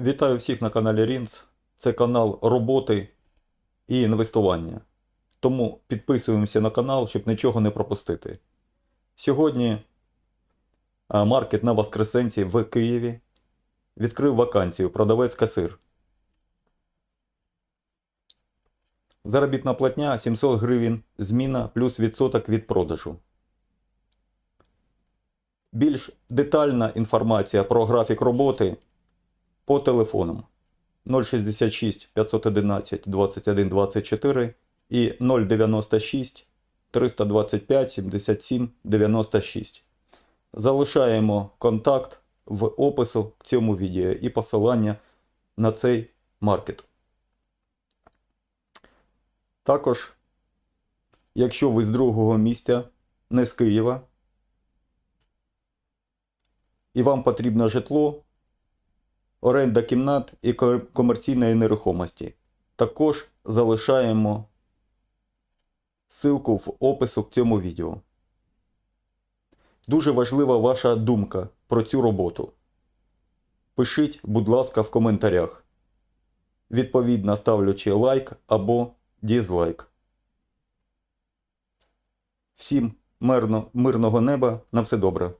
Вітаю всіх на каналі Рінц. Це канал роботи і інвестування. Тому підписуємося на канал, щоб нічого не пропустити. Сьогодні маркет на Воскресенці в Києві відкрив вакансію продавець касир. Заробітна платня 700 гривень, зміна плюс відсоток від продажу. Більш детальна інформація про графік роботи по телефонам 066 511 21 24 і 096 325 77 96. Залишаємо контакт в опису к цьому відео і посилання на цей маркет. Також, якщо ви з другого місця, не з Києва, і вам потрібно житло, оренда кімнат і комерційної нерухомості. Також залишаємо ссылку в опису к цьому відео. Дуже важлива ваша думка про цю роботу. Пишіть, будь ласка, в коментарях. Відповідно ставлячи лайк або дізлайк. Всім мирно, мирного неба на все добре.